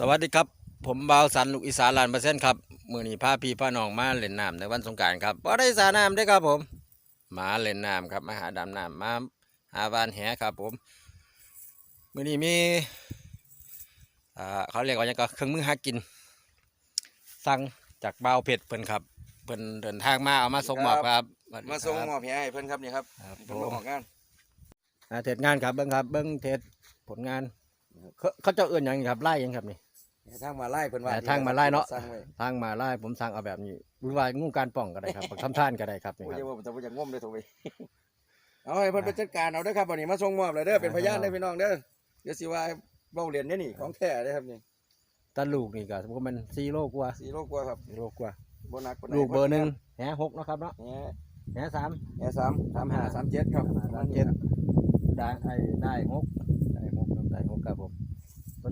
สวัสดีครับ ผมบ่าวสันลูกอีสานลานเปอร์เซ็นต์ครับมือนี้พาพี่พาน้องมาเล่นน้ำในวันสงกรารครับบ่ได้สาน้ำเด้อครับผม มาเล่นน้ำครับมาหาดำน้ำมาหาวานแหครับ ผมมือนี้มีอ่าเขาเรียกว่าหยังก็เครื่องมือหากิน สั่งจากบ่าวเพชรเพิ่นครับเพิ่นเดินทางมาเอามาส่งมอบครับสวัสดีมาส่งครับมอบให้เพิ่นครับนี่ครับครับเพิ่ผนมมาออกงานอ่าเทศงานครับเบิ้งครับเบิ้งเทศผลงาน เขาเขาเจ้าเอื่นหยังครับไล่ยังครับนี่ให้ ทางมาไล่เพิ่นว่าแต่ทางมาไล่เนาะสั่งไว้ทางมาไล่ผมสั่งเอาแบบนี้หรือว่างูการป่องก็ได้ครับทำท่านก็ได้ครับนี่ผู้คใหญ่รับว่าแต่บ่จะง่มเลยโทรไปเอาให้เพิ่นไปจัดการเอาเด้อครับวันนี้มาส่งมอบเลยเด้อเป็นพยานเด้อพี่น้องเด้อเดี๋ยวสิว่าเว้าเรียนเนี่ยนี่ของแท้เด้อครับนี่ตาลูกนี่ก็สมมติมันสี่โลกว่า4โลกว่าครับสี่โลกว่าบ่หนักปานใดลูกเบอร์หนึ่งแหหกเนาะครับเนาะแหแหสามแหสามสามห้าสามเจ็ดครับสามเจ็ดได้ไอ้ได้หกได้หกครับได้หกครับผมสน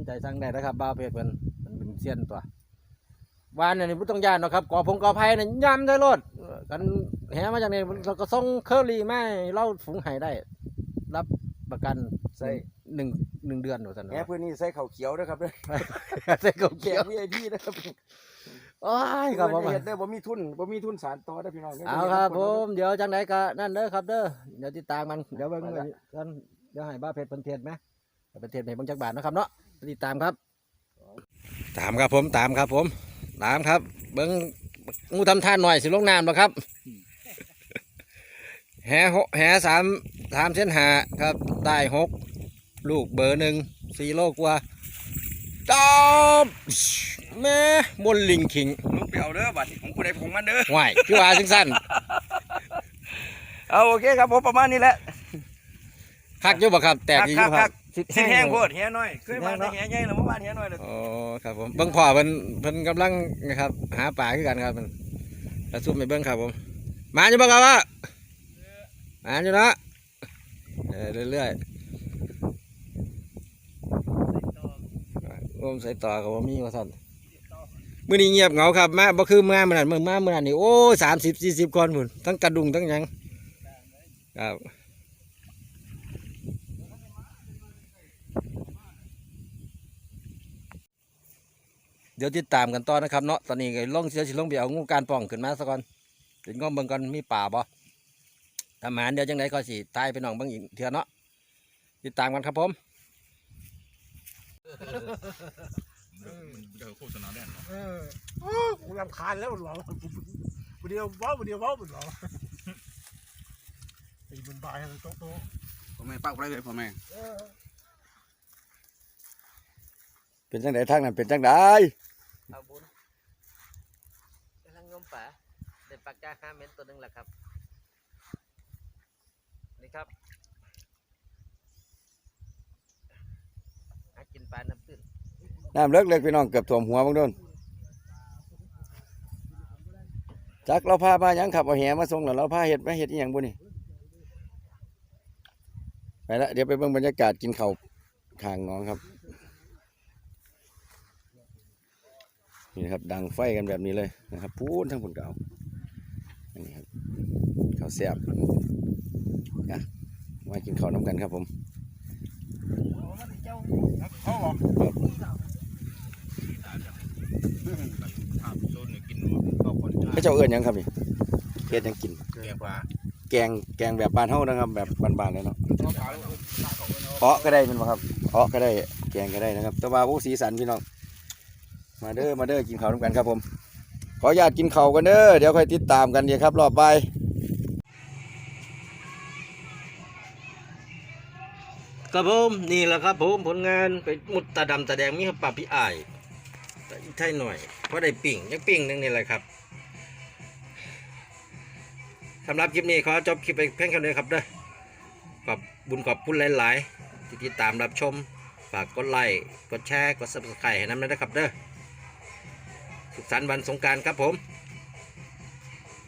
ใจสั่งได้นะครับบ้าวเพชรเพิ่นมันเป็นเซียนตัววานเนี่ยนี่บ่ต้องยานเนาะครับก่อพงก่อไผ่เนี่ยยำได้รถกันแหมาจากนี้เราก็ส่งเคอรี่มาให้เราฝูงไห้ได้ รับประกันใส่หนึ่งหนึ่งเดือนหนูสันแหพื้นนี้ใส่ข้าวเขียวเด้อครับเด้อใส่กบแขเขียวก VIP เด้อครับโอ้ยครับผมเพิ่นเฮ็ดเด้อบ่มีทุนบ่มีทุนสารต่อเด้อพี่น้องด้เอาครับผมเดี๋ยวจังไหนก็นั่นเด้อครับเด้อเดี๋ยวติดตามมันเดี๋ยวเบิ่งกันเดี๋ยวให้บ้าเพชรเพิ่นเทศไหมให้ เพิ่นเทศให้เบิ่งจักบาทเนาะครับเนาะติดตามครับ ตามครับผมตามครับผมตามครับ เบิ่งงูทำท่าหน่อยสิลงน้ำบ่ครับ แหหกแหสามสามเส้นหาครับ ได้หกลูกเบอร์หนึ่งสี่โลกว่าตอบแม่บนลิงคิงลูกไปเอาเด้อบัดนี้ของผู้ใดของมันเด้อห่วยคือว่าจังสั้นเอาโอเคครับผมประมาณนี้แหละคักอยู่บ่ครับ แตกอยู่คักครับ สิแห้งโพดแห้น้อยเคยมาแต่แห้ใหญ่แล้วเมื่อวานแห้น้อยเลยอ๋อครับผมเบิ่งพ่อเพิ่นเพิ่นกำลังนะครับ หาปลาคือกันครับมันกระซุ่มไปเบิ่งครับผม มาอยู่บ่ครับว่ามาอยู่เนาะเออเรื่อยๆร่วมใส่ต่อกับว่ามีว่าซั่นมื้อนี้เงียบเหงาครับมาบ่คือมามื้อนั้นมื้อมามื้อนั้นนี่โอ้30 40คนพุ่นทั้งกระดุงทั้งหยังครับ เดี๋ยวติดตามกันต่อนะครับเนาะตอนนี้ก็ลงเสียสิลงไปเอางูการป่องขึ้นมาซะก่อนถึงก็เบิ่งก่อนมีป่าบ่ทำหารเดี๋ยวจังไดก็สิตายไปน้องเบิ่งอีกเถื่อเนาะติดตามกันครับผมเดี๋ยวโฆษณาแน่นเออโอ้กูรำคาญแล้วหรอวันเดียวว้าววันเดียวว้าวหมดหรอไอ้บนบายอะไรโต๊ะโต๊ะผมไม่ปักไรเลยพ่อแม่ เออเป็นจังไดทางนั้นเป็นจังไดเอาบุญกำลังงมป่าได้ปลากาห้าเม็ดตัวนึงแหละครับนี่ครับหากินปลาน้ำตื้นน้ำเลิกเลิกพี่น้องเกือบท่วมหัวบางโดนจักเราพามาหยังขับเอาแหมาส่งแล้วเราพาเห็ดมาเห็ดอีหยังบุนี่ไปละเดี๋ยวไปเบิ่งบรรยากาศกินข้าวข้างหน้องครับ นี่นะครับดังไฟกันแบบนี้เลยนะครับพูนทั้งผุนเก่าอันนี้ครับข้าวแซ่บนะมากินข้าวน้ำกันครับผมเขาบอกถามโซนเนี่ยกินข้าวคนจ้าพระเจ้าเอื้อนหยังครับนี่เฮ็ดหยังกิน แกงปลาแกงแกงแบบบ้านเฮานะครับ แบบบ้านๆเลยเนาะเพาะก็ได้แมันบ่ครับเพาะก็ได้แกงก็ได้นะครับ แต่ว่าโอ้สีสันพี่น้อง มาเด้อมาเด้อกินข้าวร่วมกันครับผม ขออนุญาตกินข้าวกันเด้อเดี๋ยวค่อยติดตามกันเดี๋ยวครับ รอบบ่ายครับผมนี่แหละครับผมผลงานไปมุดตาดำตาแดงมีครับปลาพี่อายแต่อีกไทยหน่อยเพราะได้ปิ่งยังปิ่งนึงนี่แหละครับสำหรับคลิปนี้ขอจบคลิปไปเพียงแค่นี้ครับเด้อขอบบุญขอบคุณหลาย ๆ ที่ติดตามรับชม ฝากกดไลค์กดแชร์กด subscribe ให้น้ำด้วยนะครับเด้อ สุขสันต์วันสงการครับผม